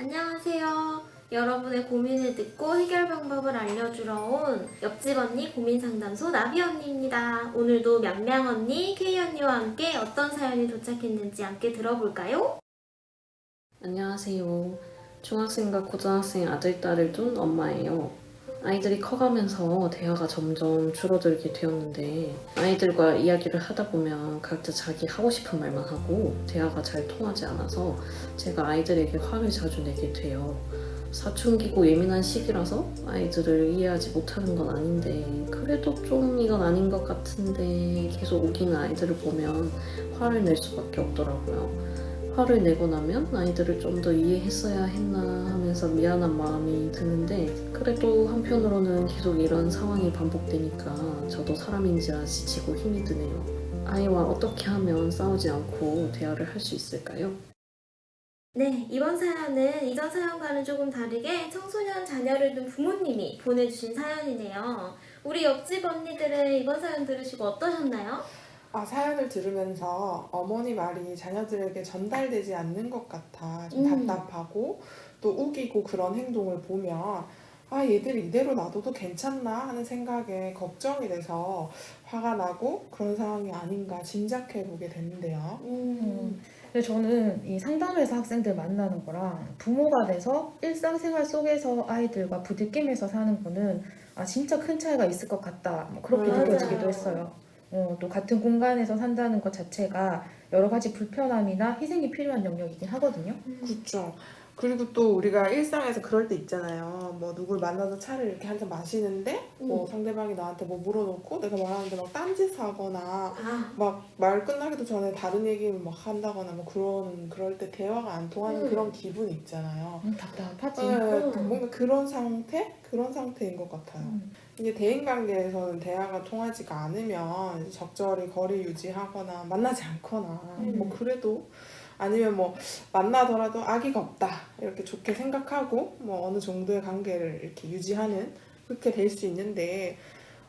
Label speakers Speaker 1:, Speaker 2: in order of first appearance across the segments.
Speaker 1: 안녕하세요. 여러분의 고민을 듣고 해결 방법을 알려주러 온 옆집 언니 고민 상담소 나비 언니입니다. 오늘도 명량 언니, K 언니와 함께 어떤 사연이 도착했는지 함께 들어볼까요?
Speaker 2: 안녕하세요. 중학생과 고등학생 아들, 딸을 둔 엄마예요. 아이들이 커가면서 대화가 점점 줄어들게 되었는데 아이들과 이야기를 하다 보면 각자 자기 하고 싶은 말만 하고 대화가 잘 통하지 않아서 제가 아이들에게 화를 자주 내게 돼요. 사춘기고 예민한 시기라서 아이들을 이해하지 못하는 건 아닌데 그래도 좀 이건 아닌 것 같은데 계속 우기는 아이들을 보면 화를 낼 수밖에 없더라고요. 화를 내고 나면 아이들을 좀 더 이해했어야 했나 하면서 미안한 마음이 드는데 그래도 한편으로는 계속 이런 상황이 반복되니까 저도 사람인지라 지치고 힘이 드네요. 아이와 어떻게 하면 싸우지 않고 대화를 할 수 있을까요?
Speaker 1: 네, 이번 사연은 이전 사연과는 조금 다르게 청소년 자녀를 둔 부모님이 보내주신 사연이네요. 우리 옆집 언니들은 이번 사연 들으시고 어떠셨나요?
Speaker 3: 아, 사연을 들으면서 어머니 말이 자녀들에게 전달되지 않는 것 같아 좀
Speaker 1: 음.
Speaker 3: 답답하고 또 우기고 그런 행동을 보면 아, 얘들 이대로 놔둬도 괜찮나 하는 생각에 걱정이 돼서 화가 나고 그런 상황이 아닌가 짐작해 보게 됐는데요.
Speaker 1: 음,
Speaker 4: 근데 저는 이 상담회사 학생들 만나는 거랑 부모가 돼서 일상생활 속에서 아이들과 부딪히면서 사는 거는 아 진짜 큰 차이가 있을 것 같다 뭐 그렇게
Speaker 3: 맞아요.
Speaker 4: 느껴지기도 했어요. 어, 또 같은 공간에서 산다는 것 자체가 여러 가지 불편함이나 희생이 필요한 영역이긴 하거든요.
Speaker 3: 그렇죠. 그리고 또 우리가 일상에서 그럴 때 있잖아요. 뭐 누굴 만나서 차를 이렇게 한잔 마시는데 뭐
Speaker 1: 음.
Speaker 3: 상대방이 나한테 뭐 물어놓고 내가 말하는데 막 딴짓 하거나
Speaker 1: 아,
Speaker 3: 막 말 끝나기도 전에 다른 얘기를 막 한다거나 뭐 그런 그럴 때 대화가 안 통하는
Speaker 1: 음.
Speaker 3: 그런 기분이 있잖아요.
Speaker 4: 음, 답답하지.
Speaker 3: 네,
Speaker 1: 음.
Speaker 3: 그 뭔가 그런 상태 그런 상태인 것 같아요.
Speaker 4: 음.
Speaker 3: 이게 대인 관계에서는 대화가 통하지가 않으면 이제 적절히 거리 유지하거나 만나지 않거나
Speaker 4: 음.
Speaker 3: 뭐 그래도 아니면 뭐 만나더라도 악의가 없다 이렇게 좋게 생각하고 뭐 어느 정도의 관계를 이렇게 유지하는 그렇게 될 수 있는데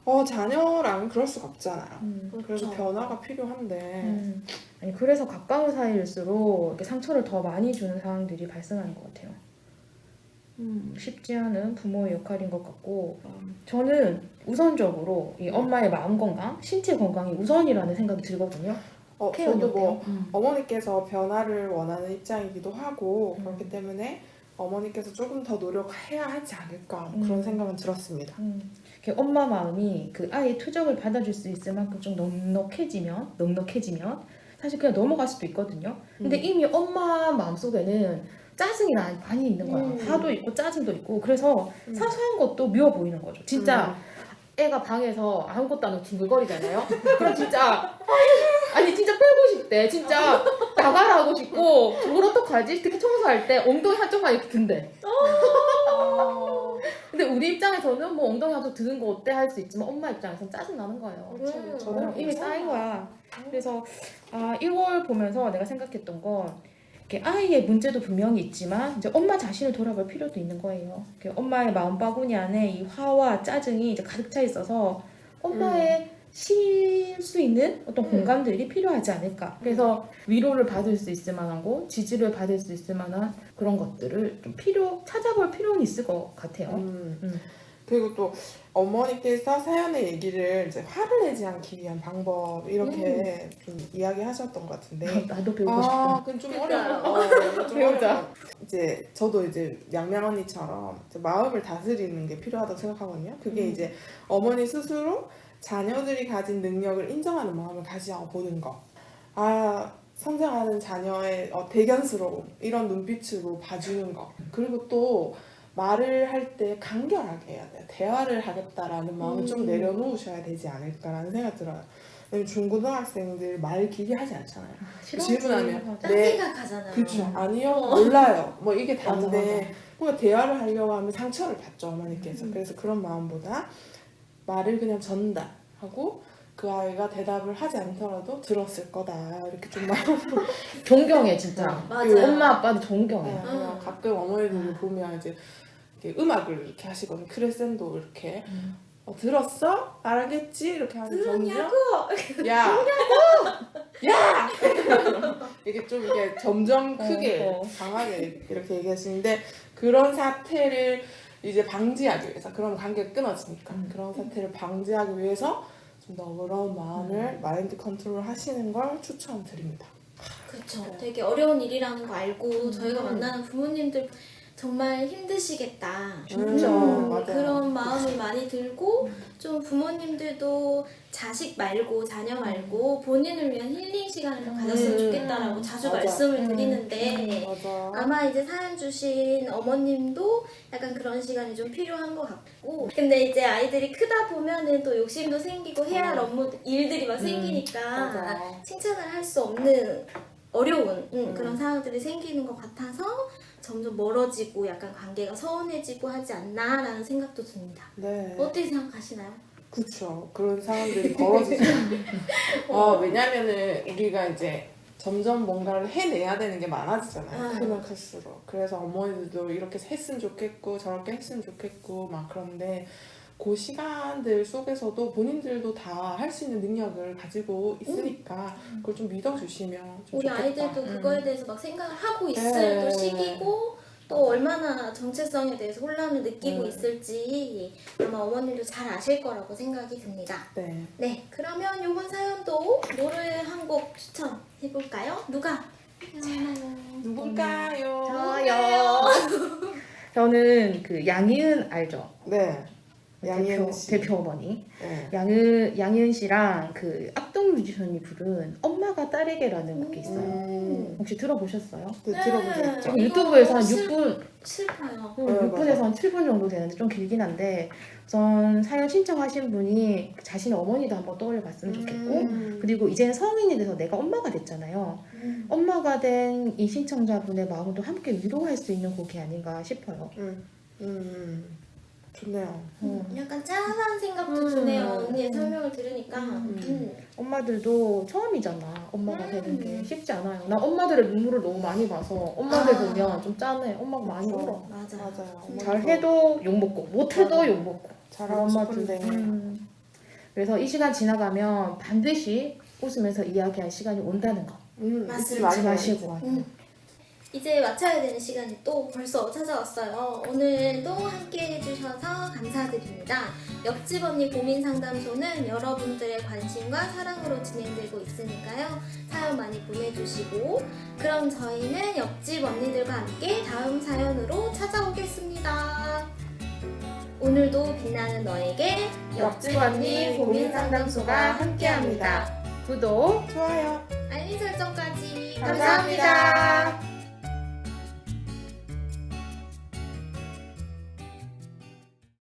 Speaker 3: 어 자녀랑 그럴 수가 없잖아요.
Speaker 4: 음.
Speaker 3: 그래서
Speaker 1: 그렇죠.
Speaker 3: 변화가 필요한데
Speaker 4: 음. 아니 그래서 가까운 사이일수록 이렇게 상처를 더 많이 주는 상황들이 발생하는 것 같아요. 음, 쉽지 않은 부모의 역할인 것 같고 음, 저는 우선적으로 이 엄마의 마음 건강, 신체 건강이 우선이라는 생각이 들거든요.
Speaker 3: 어, 저도 뭐?
Speaker 4: 음.
Speaker 3: 어머니께서 변화를 원하는 입장이기도 하고
Speaker 4: 음.
Speaker 3: 그렇기 때문에 어머니께서 조금 더 노력해야 하지 않을까
Speaker 4: 음.
Speaker 3: 그런 생각은 들었습니다.
Speaker 4: 음, 엄마 마음이 그 아이의 투정을 받아줄 수 있을 만큼 좀 넉넉해지면 넉넉해지면 사실 그냥 넘어갈 수도 있거든요. 근데
Speaker 3: 음.
Speaker 4: 이미 엄마 마음속에는 짜증이 나- 많이 있는 거야.
Speaker 1: 음.
Speaker 4: 화도 있고 짜증도 있고 그래서
Speaker 1: 음.
Speaker 4: 사소한 것도 미워 보이는 거죠. 진짜
Speaker 3: 음.
Speaker 4: 애가 방에서 아무것도 안 하고 뒹굴거리잖아요. 그럼 진짜 아니 진짜 빼고 싶대. 진짜 나가라 하고 싶고 저걸 어떡하지? 특히 청소할 때 엉덩이 한쪽만 이렇게 든대.
Speaker 1: 어,
Speaker 4: 근데 우리 입장에서는 뭐 엉덩이 한쪽 드는 거 어때 할 수 있지만 엄마 입장에서는 짜증 나는 거예요.
Speaker 3: 그렇죠.
Speaker 1: 음.
Speaker 3: 저는
Speaker 4: 어, 이미 쌓인 거야. 그래서 아 이걸 보면서 내가 생각했던 건 이렇게 아이의 문제도 분명히 있지만 이제 엄마 자신을 돌아볼 필요도 있는 거예요. 이렇게 엄마의 마음 바구니 안에 이 화와 짜증이 이제 가득 차 있어서 엄마의 쉴 수 있는 어떤
Speaker 1: 음.
Speaker 4: 공간들이 필요하지 않을까. 그래서 위로를 받을 수 있을 만한 곳, 지지를 받을 수 있을 만한 그런 것들을 좀 필요 찾아볼 필요는 있을 것 같아요.
Speaker 3: 음.
Speaker 4: 음.
Speaker 3: 그리고 또 어머니께서 사연의 얘기를 이제 화를 내지 않기 위한 방법 이렇게 좀 이야기하셨던 것 같은데
Speaker 4: 나도 배우고
Speaker 3: 아,
Speaker 4: 싶다.
Speaker 3: 그건 좀
Speaker 1: 그러니까요.
Speaker 3: 어려워. 어, 좀
Speaker 4: 배우자.
Speaker 3: 어려워. 이제 저도 이제 양양 언니처럼 이제 마음을 다스리는 게 필요하다고 생각하거든요. 그게
Speaker 4: 음.
Speaker 3: 이제 어머니 스스로 자녀들이 가진 능력을 인정하는 마음을 가지고 보는 거. 아, 성장하는 자녀의 어, 대견스러움 이런 눈빛으로 봐주는 거. 그리고 또 말을 할 때 간결하게 해야 돼요. 대화를 하겠다라는 마음을 좀
Speaker 1: 음.
Speaker 3: 내려놓으셔야 되지 않을까라는 생각 들어요. 중고등학생들 말 길게 하지 않잖아요. 질문하면
Speaker 1: 딴
Speaker 3: 네.
Speaker 1: 생각하잖아요.
Speaker 3: 그렇죠. 아니요. 몰라요. 뭐 이게 다인데 뭔가 대화를 하려고 하면 상처를 받죠 어머니께서.
Speaker 1: 음.
Speaker 3: 그래서 그런 마음보다 말을 그냥 전달 하고 그 아이가 대답을 하지 않더라도 들었을 거다 이렇게 좀 마음으로
Speaker 4: 존경해 진짜.
Speaker 1: 맞아요.
Speaker 3: 그
Speaker 4: 엄마 아빠도 존경해.
Speaker 3: 네, 그냥 가끔 어머니들이 보면 이제 이렇게 음악을 이렇게 하시거든요 크레센도 이렇게
Speaker 4: 음.
Speaker 3: 어, 들었어? 알겠지? 이렇게 하는 점점? 야! 야! 이게 좀 이게 점점 크게
Speaker 4: 어, 어.
Speaker 3: 강하게 이렇게 얘기하시는데 그런 사태를 이제 방지하기 위해서 그런 관계가 끊어지니까
Speaker 4: 음.
Speaker 3: 그런 사태를 방지하기 위해서 좀 너그러운 마음을
Speaker 4: 음.
Speaker 3: 마인드 컨트롤 하시는 걸 추천드립니다.
Speaker 1: 그렇죠. 되게 어려운 일이라는 거 알고 저희가
Speaker 3: 음.
Speaker 1: 만나는 부모님들 정말 힘드시겠다.
Speaker 3: 진짜,
Speaker 1: 음,
Speaker 3: 맞아요.
Speaker 1: 그런 마음이 많이 들고 좀 부모님들도 자식 말고 자녀 말고 본인을 위한 힐링 시간을 좀 가졌으면
Speaker 3: 음.
Speaker 1: 좋겠다라고 자주
Speaker 3: 맞아.
Speaker 1: 말씀을
Speaker 4: 음.
Speaker 1: 드리는데
Speaker 3: 맞아.
Speaker 1: 아마 이제 사연 주신 어머님도 약간 그런 시간이 좀 필요한 것 같고 근데 이제 아이들이 크다 보면은 또 욕심도 생기고 해야 할
Speaker 3: 음.
Speaker 1: 업무 일들이 막
Speaker 3: 음,
Speaker 1: 생기니까
Speaker 3: 맞아.
Speaker 1: 칭찬을 할 수 없는 어려운 음,
Speaker 3: 음.
Speaker 1: 그런 상황들이 생기는 것 같아서 점점 멀어지고 약간 관계가 서운해지고 하지 않나라는 생각도 듭니다.
Speaker 3: 네.
Speaker 1: 어떻게 생각하시나요?
Speaker 3: 그렇죠. 그런 상황들이 벌어지죠. 어, 왜냐면은 우리가 이제 점점 뭔가를 해내야 되는 게 많아지잖아요.
Speaker 1: 음.
Speaker 3: 크면 클수록. 그래서 어머니들도 이렇게 했으면 좋겠고 저렇게 했으면 좋겠고 막 그런데 그 시간들 속에서도 본인들도 다 할 수 있는 능력을 가지고 있으니까 그걸 좀 믿어주시면 좀
Speaker 1: 우리
Speaker 3: 좋겠다.
Speaker 1: 아이들도
Speaker 4: 음.
Speaker 1: 그거에 대해서 막 생각을 하고 있을
Speaker 3: 네.
Speaker 1: 또 시기고 또 얼마나 정체성에 대해서 혼란을 느끼고
Speaker 3: 음.
Speaker 1: 있을지 아마 어머님도 잘 아실 거라고 생각이 듭니다.
Speaker 3: 네.
Speaker 1: 네, 그러면 이번 사연도 노래 한 곡 추천해 볼까요? 누가?
Speaker 3: 누굴까요?
Speaker 4: 저요. 저는 그 양희은 알죠?
Speaker 3: 네. 양희은
Speaker 4: 대표,
Speaker 3: 씨.
Speaker 4: 대표 어머니.
Speaker 3: 네.
Speaker 4: 양은 양희은 씨랑 그 악동 뮤지션이 부른 엄마가 딸에게라는 곡이 있어요.
Speaker 3: 음,
Speaker 4: 혹시 들어보셨어요?
Speaker 3: 네,
Speaker 1: 네.
Speaker 3: 들어보셨죠?
Speaker 4: 지금 유튜브에서 한
Speaker 1: 슬-
Speaker 4: 6분,
Speaker 1: 슬퍼요.
Speaker 3: 네,
Speaker 4: 6분에서 한 7분 정도 되는데 좀 길긴 한데 우선 사연 신청하신 분이 자신의 어머니도 한번 떠올려 봤으면 좋겠고
Speaker 3: 음.
Speaker 4: 그리고 이제는 성인이 돼서 내가 엄마가 됐잖아요.
Speaker 1: 음.
Speaker 4: 엄마가 된 이 신청자분의 마음도 함께 위로할 수 있는 곡이 아닌가 싶어요.
Speaker 3: 음, 음, 좋네요.
Speaker 4: 어.
Speaker 1: 약간 짠한 생각도
Speaker 4: 음.
Speaker 1: 드네요. 언니의 설명을 들으니까.
Speaker 3: 음.
Speaker 1: 음.
Speaker 4: 엄마들도 처음이잖아. 엄마가
Speaker 1: 음.
Speaker 4: 되는 게 쉽지 않아요. 나 엄마들의 눈물을 너무 많이 봐서 엄마들
Speaker 1: 아.
Speaker 4: 보면 좀 짠해. 엄마가 많이
Speaker 3: 맞아.
Speaker 4: 울어.
Speaker 1: 맞아.
Speaker 3: 맞아요.
Speaker 1: 음.
Speaker 4: 잘해도 욕 먹고 못해도
Speaker 3: 맞아.
Speaker 4: 욕 먹고.
Speaker 3: 잘하고 싶은데.
Speaker 4: 음. 그래서 이 시간 지나가면 반드시 웃으면서 이야기할 시간이 온다는 거.
Speaker 3: 음,
Speaker 1: 맞습니다.
Speaker 3: 잊지 마시고.
Speaker 4: 마시고.
Speaker 1: 음. 이제 마쳐야 되는 시간이 또 벌써 찾아왔어요. 오늘도 함께 해주셔서 감사드립니다. 옆집 언니 고민 상담소는 여러분들의 관심과 사랑으로 진행되고 있으니까요. 사연 많이 보내주시고, 그럼 저희는 옆집 언니들과 함께 다음 사연으로 찾아오겠습니다. 오늘도 빛나는 너에게 옆집 언니 고민 상담소가 함께합니다.
Speaker 4: 구독
Speaker 3: 좋아요.
Speaker 1: 알림 설정까지
Speaker 3: 감사합니다.